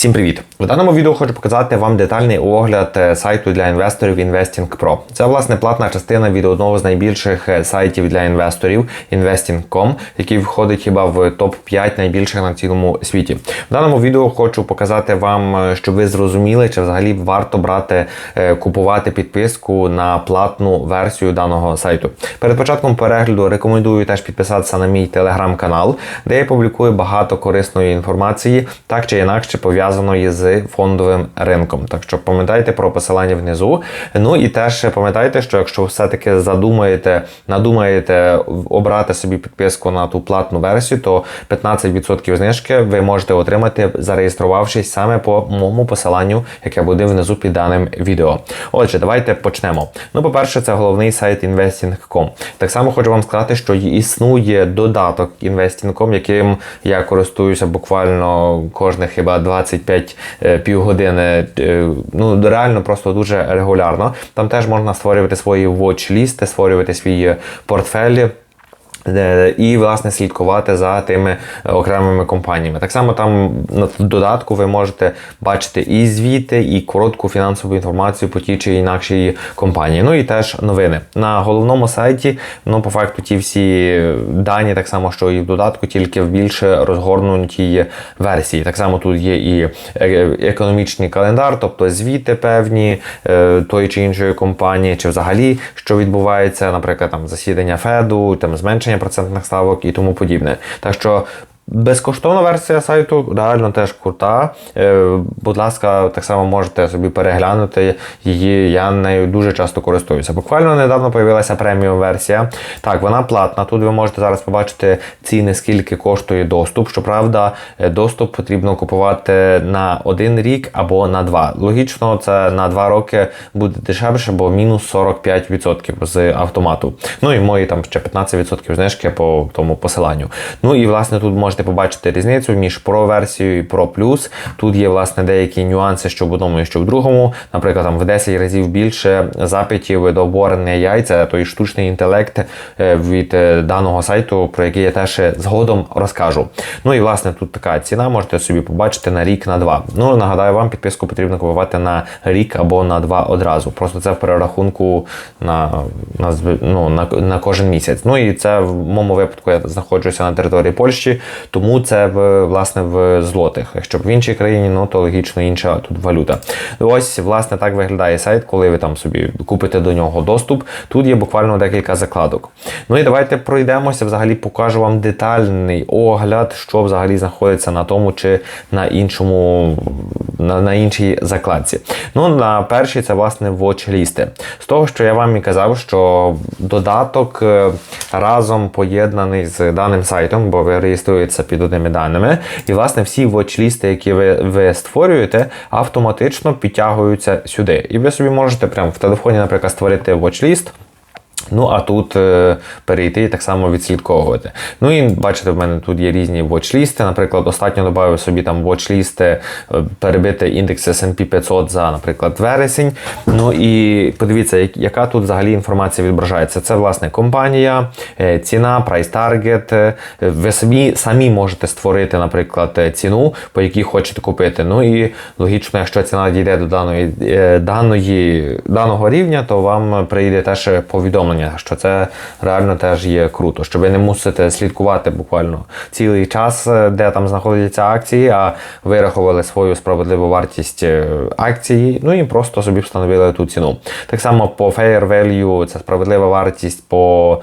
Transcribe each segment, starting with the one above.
Всім привіт! В даному відео хочу показати вам детальний огляд е, сайту для інвесторів Investing Pro. Це власне платна частина від одного з найбільших е, сайтів для інвесторів Investing.com, який входить хіба в топ 5 найбільших на цілому світі. В даному відео хочу показати вам, е, щоб ви зрозуміли, чи взагалі варто брати купувати підписку на платну версію даного сайту. Перед початком перегляду рекомендую теж підписатися на мій телеграм-канал, де я публікую багато корисної інформації, так чи інакше пов'язаної з фондовим ринком. Так що пам'ятайте про посилання внизу. Ну і теж пам'ятайте, що якщо все-таки задумаєте, надумаєте обрати собі підписку на ту платну версію, то 15% знижки ви можете отримати, зареєструвавшись саме по моєму посиланню, яке буде внизу під даним відео. Отже, давайте почнемо. Ну, по-перше, це головний сайт Investing.com. Так само хочу вам сказати, що існує додаток Investing.com, яким я користуюся буквально кожних хіба 25 е, півгодини. Е, Ну, реально просто дуже регулярно. Там теж можна створювати свої watch-лісти, створювати свої портфелі. Е, І, власне, слідкувати за тими е, окремими компаніями. Так само там на додатку ви можете бачити і звіти, і коротку фінансову інформацію по тій чи інакшій компанії. Ну і теж новини. На головному сайті, ну, по факту, ті всі дані, так само, що і в додатку, тільки в більш розгорнутій версії. Так само тут є і е, економічний календар, тобто звіти певні тої чи іншої компанії, чи взагалі що відбувається, наприклад, там засідання Феду, там зменшення процентних ставок і тому подібне. Так що Безкоштовна версія сайту реально теж крута. Е, будь ласка, так само можете собі переглянути її. Я нею дуже часто користуюся. Буквально недавно з'явилася преміум версія. Так, вона платна. Тут ви можете зараз побачити ціни, скільки коштує доступ. Щоправда, е, доступ потрібно купувати на один рік або на два. Логічно, це на два роки буде дешевше, бо мінус 45% з автомату. Ну і мої там ще 15% знижки по тому посиланню. Ну і власне тут можете побачити різницю між Pro версією і Pro Plus. Тут є власне деякі нюанси, що в одному і що в другому. Наприклад, там в 10 разів більше запитів до оборення яйця, той штучний інтелект е, від е, даного сайту, про який я теж згодом розкажу. Ну і власне тут така ціна, можете собі побачити на рік, на два. Ну нагадаю, вам підписку потрібно купувати на рік або на два одразу. Просто це в перерахунку на на, ну, на, на кожен місяць. Ну і це в моєму випадку я знаходжуся на території Польщі тому це в власне в злотих. Якщо в іншій країні, ну то логічно інша тут валюта. Ось, власне, так виглядає сайт, коли ви там собі купите до нього доступ. Тут є буквально декілька закладок. Ну і давайте пройдемося, взагалі покажу вам детальний огляд, що взагалі знаходиться на тому чи на іншому, на, на іншій закладці. Ну, на першій це власне watch-лісти. З того, що я вам і казав, що додаток е, разом поєднаний з даним сайтом, бо ви реєструєтеся під одними даними. І, власне, всі watch-лісти, які ви, ви створюєте, автоматично підтягуються сюди. І ви собі можете прямо в телефоні, наприклад, створити watch-ліст. Ну, а тут е, перейти і так само відслідковувати. Ну і бачите, в мене тут є різні watch-лісти. Наприклад, остатньо додав собі там watch-лісти, е, перебити індекс SP 500 за, наприклад, вересень. Ну і подивіться, яка тут взагалі інформація відображається. Це, власне, компанія, е, ціна, прайс таргет. Е, ви собі самі можете створити, наприклад, е, ціну, по якій хочете купити. Ну і логічно, якщо ціна дійде до даної, даної, даного рівня, то вам прийде теж повідомлення що це реально теж є круто, що ви не мусите слідкувати буквально цілий час, е, де там знаходяться акції, а вирахували свою справедливу вартість е, акції, ну і просто собі встановили ту ціну. Так само по fair value, це справедлива вартість по,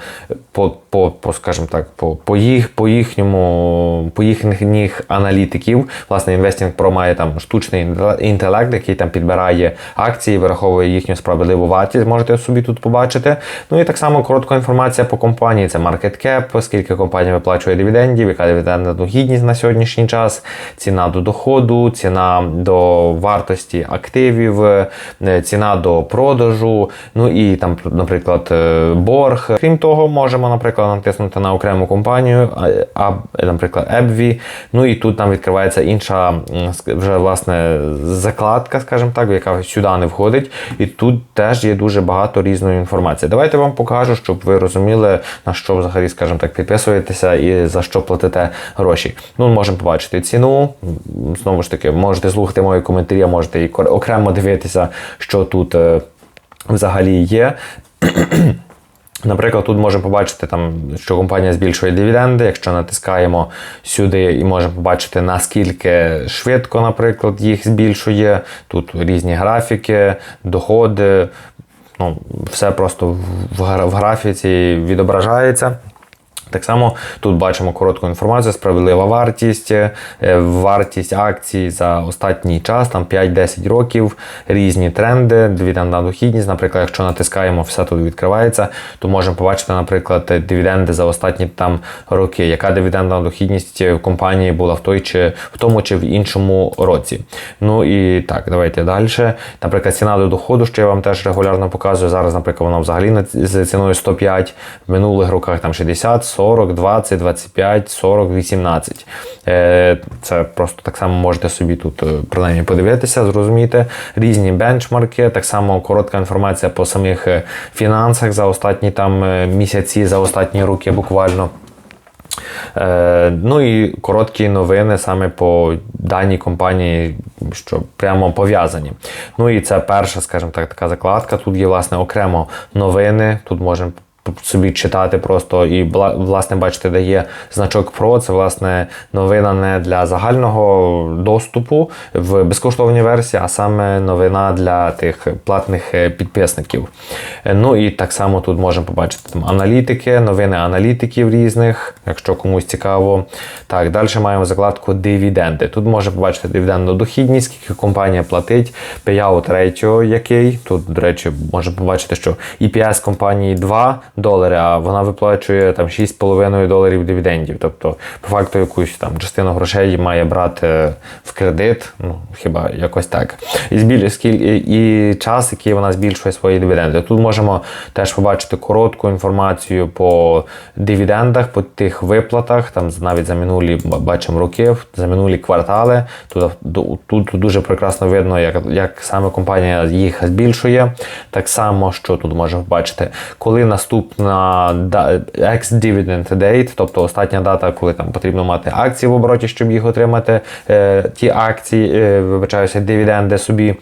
по, по, по скажімо так, по, по, їх, по їхньому, по їхніх аналітиків. Власне, Investing Pro має там штучний інтелект, який там підбирає акції, вираховує їхню справедливу вартість. Можете собі тут побачити. Ну і так само коротка інформація по компанії: це market cap, скільки компанія виплачує дивідендів, яка дивідендна дохідність на сьогоднішній час, ціна до доходу, ціна до вартості активів, е, ціна до продажу, ну і там, наприклад, е, борг. Крім того, можемо, наприклад, треба натиснути на окрему компанію, а, наприклад, AbbVie. Ну і тут там відкривається інша вже власне закладка, скажімо так, яка сюди не входить. І тут теж є дуже багато різної інформації. Давайте вам покажу, щоб ви розуміли, на що взагалі, скажімо так, підписуєтеся і за що платите гроші. Ну, можемо побачити ціну. Знову ж таки, можете слухати мої коментарі, можете і окремо дивитися, що тут е, взагалі є. Наприклад, тут можемо побачити, там, що компанія збільшує дивіденди. Якщо натискаємо сюди і можемо побачити, наскільки швидко, наприклад, їх збільшує. Тут різні графіки, доходи. Ну, все просто в, графіці відображається. Так само тут бачимо коротку інформацію, справедлива вартість, е, вартість акцій за останній час, там 5-10 років, різні тренди, дивідендна дохідність. Наприклад, якщо натискаємо, все тут відкривається, то можемо побачити, наприклад, дивіденди за останні там роки, яка дивідендна дохідність компанії була в той чи в тому чи в іншому році. Ну і так, давайте далі. Наприклад, ціна до доходу, що я вам теж регулярно показую. Зараз, наприклад, вона взагалі з ціною 105, в минулих роках там 60, 40, 20, 25, 40, 18. Е, Це просто так само можете собі тут е, принаймні подивитися, зрозуміти. Різні бенчмарки, так само коротка інформація по самих е, фінансах за останні там е, місяці, за останні роки буквально. Ну і короткі новини саме по даній компанії, що прямо пов'язані. Ну і це перша, скажімо так, така закладка. Тут є власне окремо новини. Тут можемо собі читати просто і власне бачите, де є значок Pro. Це власне новина не для загального доступу в безкоштовній версії, а саме новина для тих платних е, підписників. Е, Ну і так само тут можемо побачити там аналітики, новини аналітиків різних, якщо комусь цікаво. Так, далі маємо закладку дивіденди. Тут можна побачити дивідендну дохідність, скільки компанія платить, payout ratio який. Тут, до речі, можна побачити, що EPS компанії 2 долари, а вона виплачує там 6,5 доларів дивідендів. Тобто, по факту, якусь там частину грошей має брати в кредит, ну хіба якось так. І, збіль... і час, який вона збільшує свої дивіденди. Тут можемо теж побачити коротку інформацію по дивідендах, по тих виплатах, там навіть за минулі бачимо роки, за минулі квартали. Тут, тут дуже прекрасно видно, як, як саме компанія їх збільшує. Так само, що тут можемо побачити, коли наступна ex-dividend date, тобто остання дата, коли там потрібно мати акції в обороті, щоб їх отримати, е, ті акції, е, вибачаюся, дивіденди собі.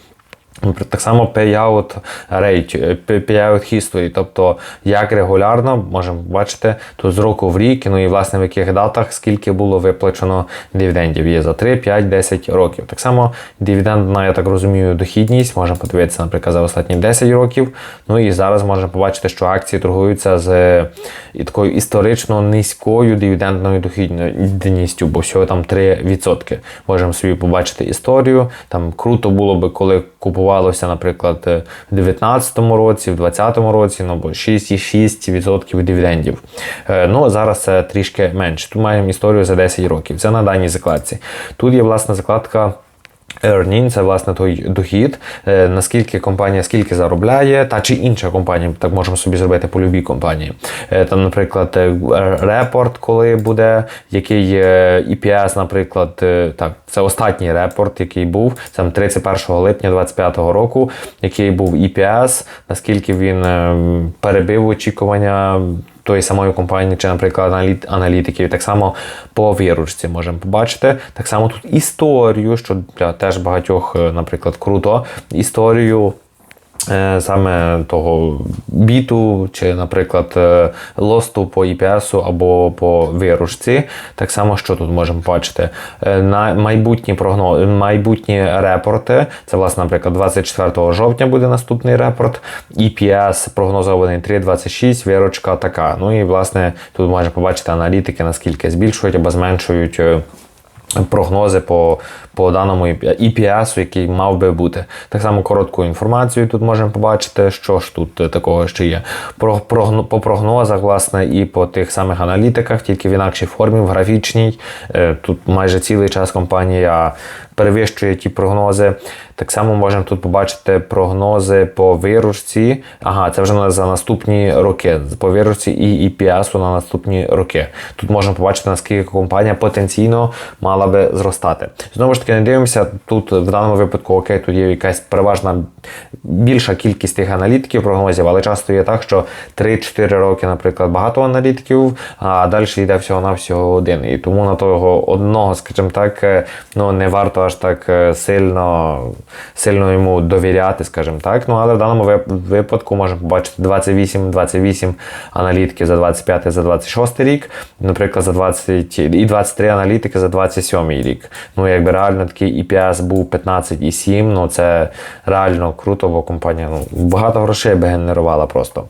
Так само payout rate, е, payout history, тобто як регулярно можемо бачити тут з року в рік, ну і власне в яких датах скільки було виплачено дивідендів. Є за 3, 5, 10 років. Так само дивідендна, я так розумію, дохідність можемо подивитися, наприклад, за останні 10 років. Ну і зараз можемо побачити, що акції торгуються з такою історично низькою дивідендною дохідністю, бо всього там 3%. Можемо собі побачити історію. Там круто було би, коли купувалося, наприклад, е, в 2019 році, в 2020 році, ну бо 6,6% дивідендів. Е, Ну зараз це трішки менше. Тут маємо історію за 10 років. Це на даній закладці. Тут є власна закладка. Earning – це власне той дохід, е, наскільки компанія скільки заробляє, та чи інша компанія, так можемо собі зробити по любій компанії. Е, Там, наприклад, е, репорт, коли буде, який EPS, наприклад, так, це останній репорт, який був там 31 липня 2025 року, який був EPS, наскільки він перебив очікування тої самої компанії, чи, наприклад, аналіт- аналітиків. Так само по виручці можемо побачити. Так само тут історію, що для теж багатьох, е, наприклад, круто, історію. Е, Саме того біту, чи, наприклад, е, лосту по EPS або по виручці. Так само, що тут можемо бачити. Е, На майбутні прогнози, майбутні репорти. Це, власне, наприклад, 24 жовтня буде наступний репорт. EPS прогнозований 3,26, виручка така. Ну і власне тут можна побачити аналітики, наскільки збільшують або зменшують. Прогнози по по даному EPS, який мав би бути. Так само коротку інформацію тут можемо побачити, що ж тут е, такого ще є. Про, про, по прогнозах, власне, і по тих самих аналітиках, тільки в інакшій формі, в графічній. Е, Тут майже цілий час компанія перевищує ті прогнози. Так само можемо тут побачити прогнози по виручці. Ага, це вже за наступні роки. По виручці і EPS на наступні роки. Тут можна побачити, наскільки компанія потенційно мала би зростати. Знову ж таки, не дивимося. Тут в даному випадку, окей, тут є якась переважна більша кількість тих аналітиків прогнозів, але часто є так, що 3-4 роки, наприклад, багато аналітиків, а далі йде всього на всього один. І тому на того одного, скажімо так, е, ну не варто аж так е, сильно, сильно йому довіряти, скажімо так. Ну але в даному випадку можемо побачити 28-28 аналітиків за 25 за 26 рік, наприклад, за 20 і 23 аналітики за 27 рік. Ну якби реально такий EPS був 15,7, ну це реально круто, бо компанія ну, багато грошей би генерувала просто.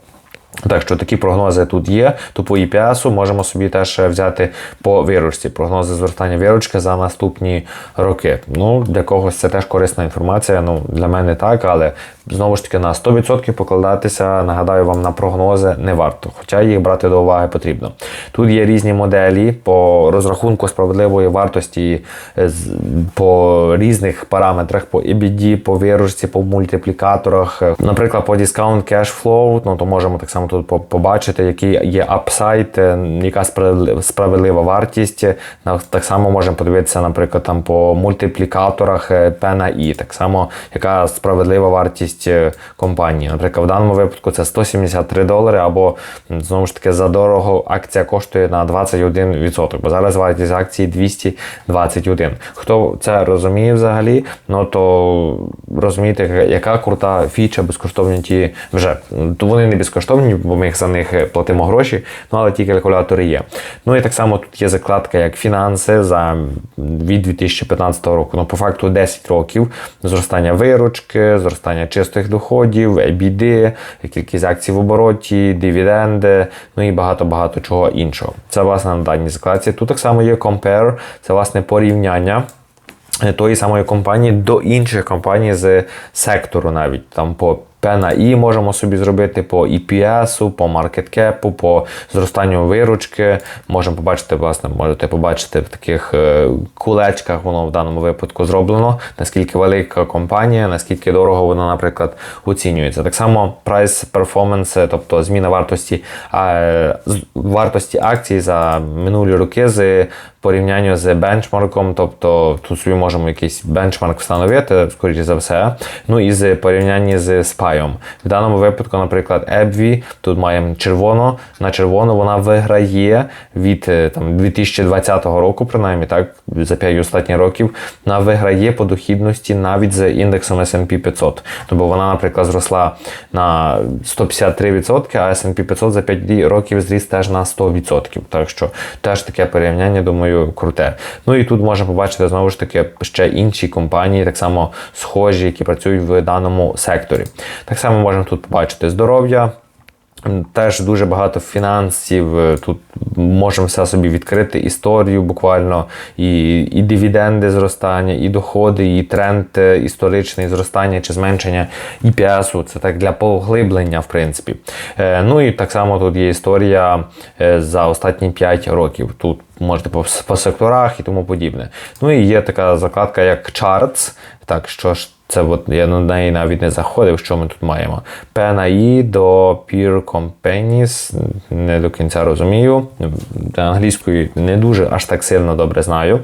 Так що такі прогнози тут є. То по EPS можемо собі теж взяти по виручці. Прогнози зростання виручки за наступні роки. Ну, для когось це теж корисна інформація. Ну, для мене так, але знову ж таки на 100% покладатися, нагадаю вам, на прогнози не варто, хоча їх брати до уваги потрібно. Тут є різні моделі по розрахунку справедливої вартості е, по різних параметрах, по EBITDA, по виручці, по мультиплікаторах. Е, Наприклад, по discount cash flow, ну то можемо так само тут побачити, який є апсайд, е, яка справедлива, вартість. Так само можемо подивитися, наприклад, там по мультиплікаторах е, P на так само яка справедлива вартість е, компанії. Наприклад, в даному випадку це 173 долари, або знову ж таки за дорого акція коштує на 21%, бо зараз вартість акції 221. Хто це розуміє взагалі, ну то розумієте, яка крута фіча безкоштовні ті вже. То вони не безкоштовні, бо ми за них е, платимо гроші, ну але ті калькулятори є. Ну і так само тут є закладка як фінанси за від 2015 року. Ну, по факту 10 років зростання виручки, зростання чистих доходів, EBITDA, кількість акцій в обороті, дивіденди, ну і багато-багато чого іншого. Це власне на даній закладці. Тут так само є Compare, це власне порівняння. е, Тої самої компанії до інших компаній з сектору, навіть там по На I можемо собі зробити по EPS, по маркеткепу, по зростанню виручки. Можемо побачити, власне, можете побачити в таких е, кулечках, воно в даному випадку зроблено, наскільки велика компанія, наскільки дорого вона, наприклад, оцінюється. Так само price performance, тобто зміна вартості, вартості акцій за минулі роки з порівнянню з бенчмарком, тобто тут собі можемо якийсь бенчмарк встановити, скоріше за все. Ну і з порівнянні з спайом. В даному випадку, наприклад, EBVI, тут маємо червоно. На червоно вона виграє від е, там 2020 року, принаймні так, за 5 останніх років, вона виграє по дохідності навіть з індексом S&P 500. Тобто вона, наприклад, зросла на 153%, а S&P 500 за 5 років зріс теж на 100%. Так що теж таке порівняння, думаю, круте. Ну і тут можна побачити знову ж таки ще інші компанії, так само схожі, які працюють в даному секторі. Так само можемо тут побачити здоров'я. Теж дуже багато фінансів. Тут можемо все собі відкрити історію буквально, і, і дивіденди зростання, і доходи, і тренд е, історичний зростання чи зменшення EPS. Це так для поглиблення, в принципі. Е, Ну і так само тут є історія е, за останні 5 років. Тут можете по, по секторах і тому подібне. Ну і є така закладка, як Charts. Так, що ж це от я на неї навіть не заходив, що ми тут маємо. Пенаї до Peer Companies, не до кінця розумію. Англійською не дуже аж так сильно добре знаю.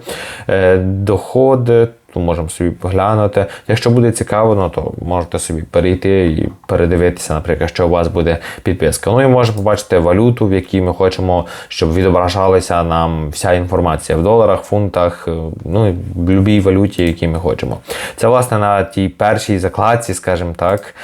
Е, Доходи. Тут можемо собі поглянути. Якщо буде цікаво, ну, то можете собі перейти і передивитися, наприклад, що у вас буде підписка. Ну і можемо побачити валюту, в якій ми хочемо, щоб відображалася нам вся інформація в доларах, фунтах, е, ну і в будь-якій валюті, якій ми хочемо. Це власне на тій першій закладці, скажімо так,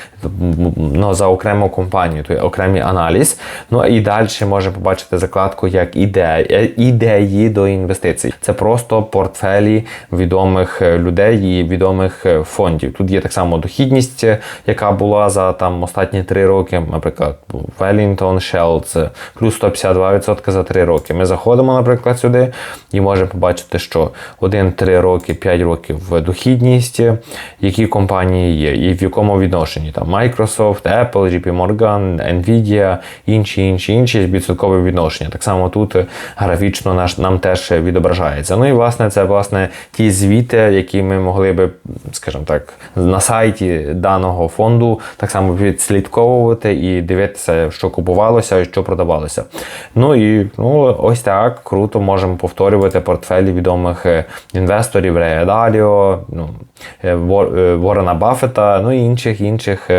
ну, за окрему компанію, той окремий аналіз. Ну і далі можемо побачити закладку як ідеї, ідеї до інвестицій. Це просто портфелі відомих е, людей і відомих е, фондів. Тут є так само дохідність, е, яка була за там останні 3 роки, наприклад, Wellington Shell, це плюс 152% за 3 роки. Ми заходимо, наприклад, сюди і можемо побачити, що 1-3 роки, 5 років дохідність, які компанії є, і в якому відношенні там Microsoft, Apple, JP Morgan, Nvidia, інші, інші, інші відсоткові відношення. Так само тут графічно наш нам теж відображається. Ну і власне це власне ті звіти, які ми могли би, скажімо так, на сайті даного фонду так само відслідковувати і дивитися, що купувалося і що продавалося. Ну і ну, ось так круто можемо повторювати портфелі відомих е, інвесторів, Рея Даліо, ну, е, е, Ворена Баффета, ну і інших інших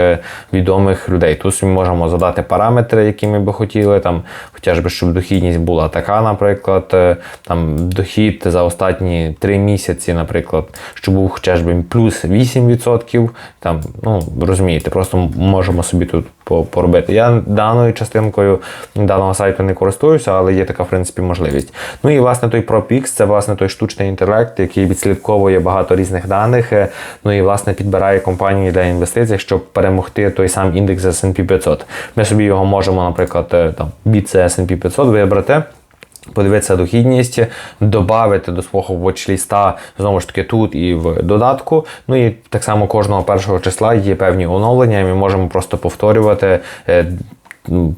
відомих людей. Тут ми можемо задати параметри, які ми би хотіли, там, хоча би, щоб дохідність була така, наприклад, там дохід за останні 3 місяці, наприклад, щоб був хоча би плюс 8%. Там, ну, розумієте, просто можемо собі тут поробити. Я даною частинкою даного сайту не користуюся, але є така, в принципі, можливість. Ну і власне той ProPix, це власне той штучний інтелект, який відслідковує багато різних даних. е, Ну і власне підбирає компанії для інвестицій, щоб перемогти той сам індекс S&P 500. Ми собі його можемо, наприклад, е, там від S&P 500 вибрати. Подивитися дохідність, додати до свого watch-ліста, знову ж таки тут і в додатку. Ну і так само кожного першого числа є певні оновлення, і ми можемо просто повторювати. е,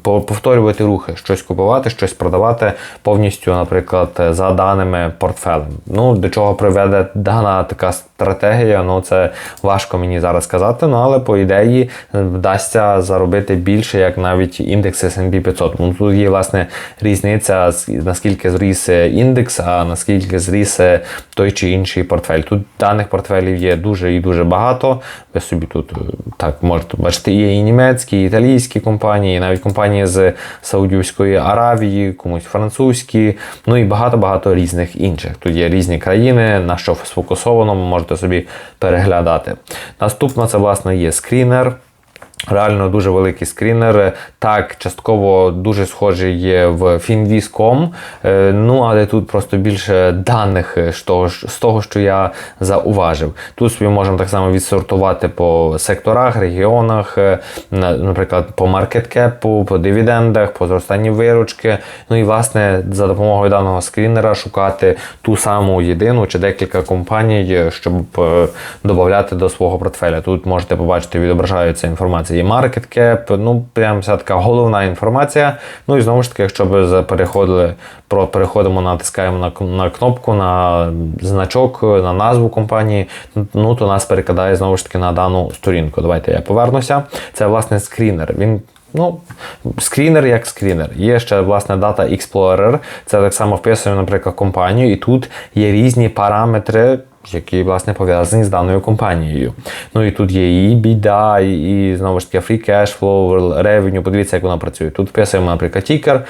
по- Повторювати рухи, щось купувати, щось продавати повністю, наприклад, за даними портфелем. Ну, до чого приведе дана така стратегія, ну це важко мені зараз сказати. Ну але по ідеї е, вдасться заробити більше, як навіть індекс S&P 500. Ну тут є власне різниця, наскільки зріс е, індекс, а наскільки зріс е, той чи інший портфель. Тут даних портфелів є дуже і дуже багато. Ви собі тут так можете бачити, є і німецькі, і італійські компанії, і навіть компанії з Саудівської Аравії, комусь французькі, ну і багато-багато різних інших. Тут є різні країни, на що сфокусовано, можете собі переглядати. Наступно це власне є скрінер. Реально дуже великий скрінер. Так, частково дуже схожий є в Finviz.com, е, ну але тут просто більше даних е, з того, що я зауважив. Тут собі можемо так само відсортувати по секторах, регіонах, е, наприклад, по маркеткепу, по дивідендах, по зростанні виручки. Ну і власне за допомогою даного скрінера шукати ту саму єдину чи декілька компаній, е, щоб е, додати до свого портфеля. Тут можете побачити, відображається інформація. Є market cap, ну прям вся така головна інформація. Ну і знову ж таки, якщо ви переходили, про переходимо, натискаємо на, на кнопку, на значок, на назву компанії, ну то нас перекидає знову ж таки на дану сторінку. Давайте я повернуся. Це власне скрінер. Він Ну, скрінер як скрінер. Є ще власне Data Explorer. Це так само вписує, наприклад, компанію, і тут є різні параметри. Які власне пов'язані з даною компанією. Ну і тут є і біда, і, знову ж таки free cash flow, revenue. Подивіться, як вона працює. Тут вписуємо, наприклад, тікер,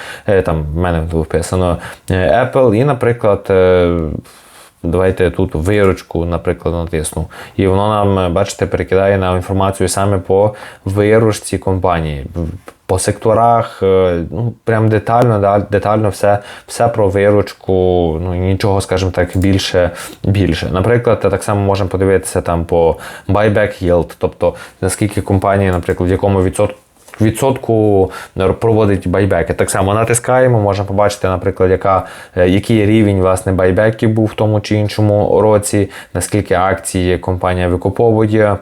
там в мене тут вписано е, Apple, і, наприклад, е, Давайте тут виручку, наприклад, натисну. І воно нам, е, бачите, перекидає на інформацію саме по виручці компанії. По секторах, е, ну прям детально, да, детально все, все про виручку, ну нічого, скажімо так, більше більше. Наприклад, так само можемо подивитися там по buyback yield, тобто наскільки компанія, наприклад, в якому відсотку відсотку проводить байбеки. Так само натискаємо, можемо побачити, наприклад, яка, е, який рівень власне байбеків був в тому чи іншому році, наскільки акції компанія викуповує.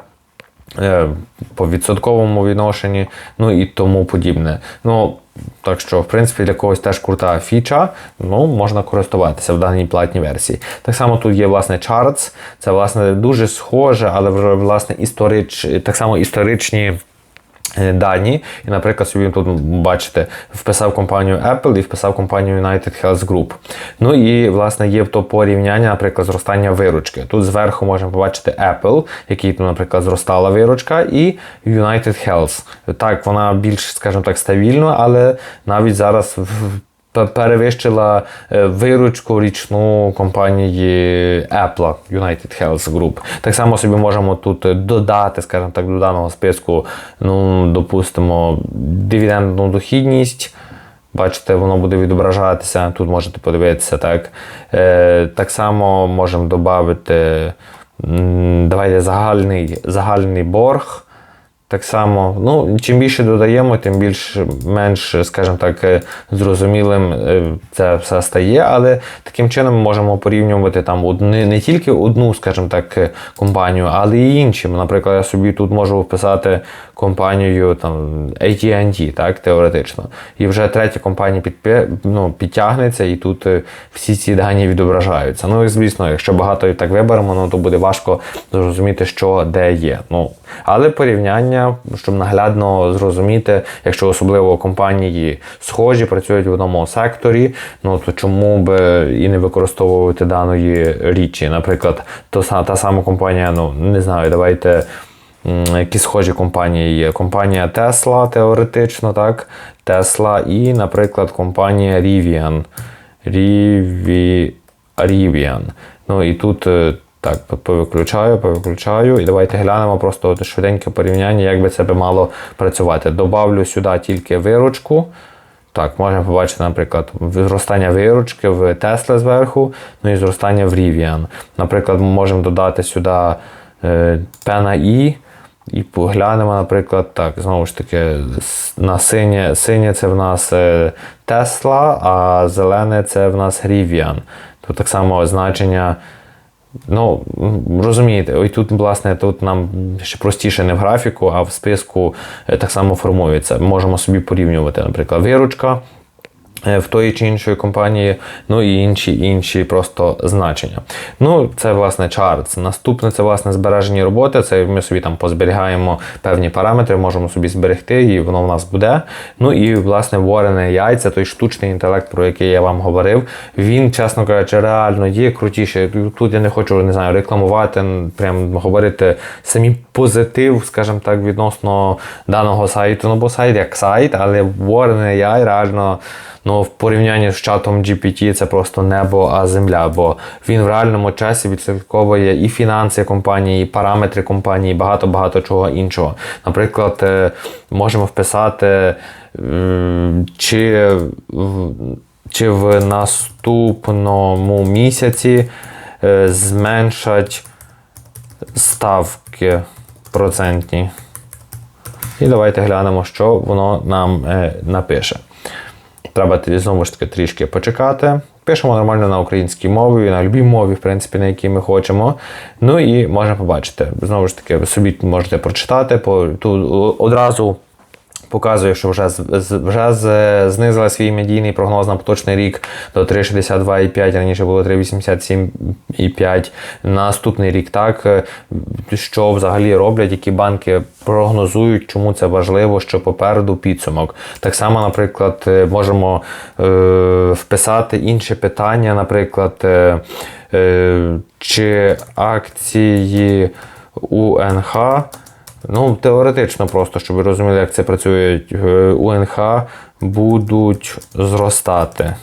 Е, По відсотковому відношенні, ну і тому подібне. Ну, так що, в принципі, для когось теж крута фіча, ну, можна користуватися в даній платній версії. Так само тут є власне Charts, це власне дуже схоже, але вже власне історич, так само історичні. Е, Дані, і, наприклад, собі тут бачите, вписав компанію Apple і вписав компанію United Health Group. Ну і власне є то порівняння, наприклад, зростання виручки. Тут зверху можемо побачити Apple, який тут, наприклад, зростала виручка, і United Health. Так, вона більш, скажімо так, стабільна, але навіть зараз перевищила е, виручку річну компанії Apple United Health Group. Так само собі можемо тут е, додати, скажімо так, до даного списку, ну, допустимо, дивідендну дохідність. Бачите, воно буде відображатися. Тут можете подивитися так. Е, так само можемо додати Давайте загальний, загальний борг. Так само, ну, чим більше додаємо, тим більш менш, скажімо так, е, зрозумілим е, це все стає. Але таким чином ми можемо порівнювати там одни, не, тільки одну, скажімо так, е, компанію, але й інші. Наприклад, я собі тут можу вписати компанію там AT&T, так, теоретично. І вже третя компанія підпи, ну, підтягнеться, і тут е, всі ці дані відображаються. Ну і звісно, якщо багато і так виберемо, ну то буде важко зрозуміти, що де є. Ну, але порівняння, щоб наглядно зрозуміти, якщо особливо компанії схожі, працюють в одному секторі, ну то чому би і не використовувати даної річі? Наприклад, то, та сама компанія, ну не знаю, давайте. Які схожі компанії є. Компанія Tesla теоретично, так? Tesla і, наприклад, компанія Rivian. Rivi... Rivian. Ну і тут е, так, повиключаю, повиключаю. І давайте глянемо просто швиденьке порівняння, як би це би мало працювати. Добавлю сюди тільки виручку. Так, можемо побачити, наприклад, зростання виручки в Tesla зверху, ну і зростання в Rivian. Наприклад, ми можемо додати сюди е, пена І. І поглянемо, наприклад, так, знову ж таки, на синє, синє це в нас Tesla, а зелене це в нас Rivian. Тут так само значення. Ну, розумієте, ось тут, власне, тут нам ще простіше не в графіку, а в списку е, так само формується. Можемо собі порівнювати, наприклад, виручка в тої чи іншої компанії, ну і інші інші просто значення. Ну, це власне чарт. Наступне це власне збережені роботи. Це ми собі там позберігаємо певні параметри, можемо собі зберегти, і воно в нас буде. Ну і власне варене яйця, той штучний інтелект, про який я вам говорив, він, чесно кажучи, реально є крутіше. Тут я не хочу не знаю, рекламувати, прям говорити самі позитив, скажімо так, відносно даного сайту. Ну, бо сайт як сайт, але варене яй реально. Ну, в порівнянні з чатом GPT це просто небо, а земля, бо він в реальному часі відслідковує і фінанси компанії, і параметри компанії, і багато-багато чого іншого. Наприклад, е, можемо вписати, чи чи в наступному місяці е, зменшать ставки процентні. І давайте глянемо, що воно нам е, напише. Треба знову ж таки трішки почекати. Пишемо нормально на українській мові, на любій мові, в принципі, на якій ми хочемо. Ну і можемо побачити. Знову ж таки, собі можете прочитати. По, тут одразу показує, що вже, вже знизила свій медійний прогноз на поточний рік до 3,62,5, раніше було 3,87,5. Наступний рік так. Е, Що взагалі роблять, які банки прогнозують, чому це важливо, що попереду підсумок. Так само, наприклад, е, можемо е, вписати інше питання, наприклад, е, е, чи акції УНХ. Ну, теоретично просто, щоб ви розуміли, як це працює, е, УНХ будуть зростати.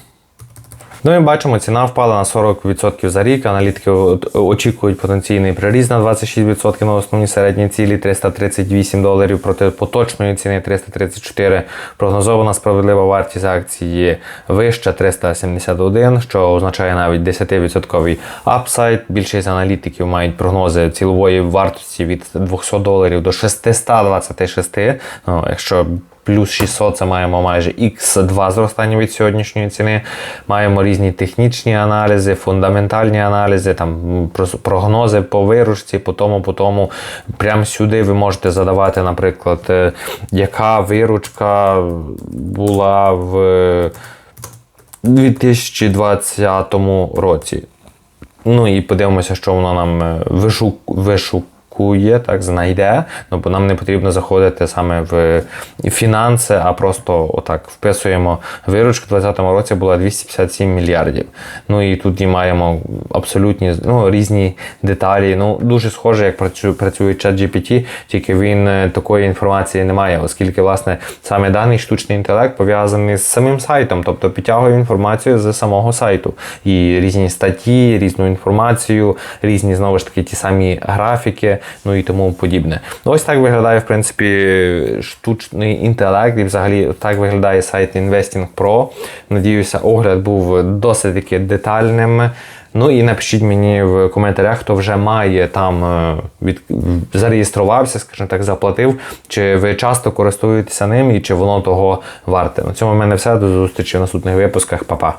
Ну і бачимо, ціна впала на 40% за рік. Аналітики очікують потенційний приріст на 26% на основні середні цілі 338 доларів проти поточної ціни 334. Прогнозована справедлива вартість акції вища 371, що означає навіть 10% апсайд. Більшість аналітиків мають прогнози цілової вартості від 200 доларів до 626. Ну, якщо плюс 600 це маємо майже x2 зростання від сьогоднішньої ціни. Маємо різні технічні аналізи, фундаментальні аналізи, там прогнози по виручці, по тому, по тому. Прямо сюди ви можете задавати, наприклад, е, яка виручка була в 2020 році. Ну і подивимося, що воно нам е, вишук, вишукує, так, знайде. Ну, бо нам не потрібно заходити саме в фінанси, а просто отак вписуємо виручка у 2020 році була 257 мільярдів. Ну і тут і маємо абсолютні ну, різні деталі. Ну, дуже схоже, як працює, працює чат GPT, тільки він е, такої інформації не має, оскільки, власне, саме даний штучний інтелект пов'язаний з самим сайтом, тобто підтягує інформацію з самого сайту. І різні статті, різну інформацію, різні знову ж таки ті самі графіки, ну і тому подібне. Ну, ось так виглядає, в принципі, штучний інтелект, і взагалі так виглядає сайт Investing Pro. Надіюся, огляд був досить таки детальним. Ну і напишіть мені в коментарях, хто вже має там е, від... зареєструвався, скажімо так, заплатив, чи ви часто користуєтеся ним і чи воно того варте. На цьому в мене все. До зустрічі в наступних випусках. Па-па.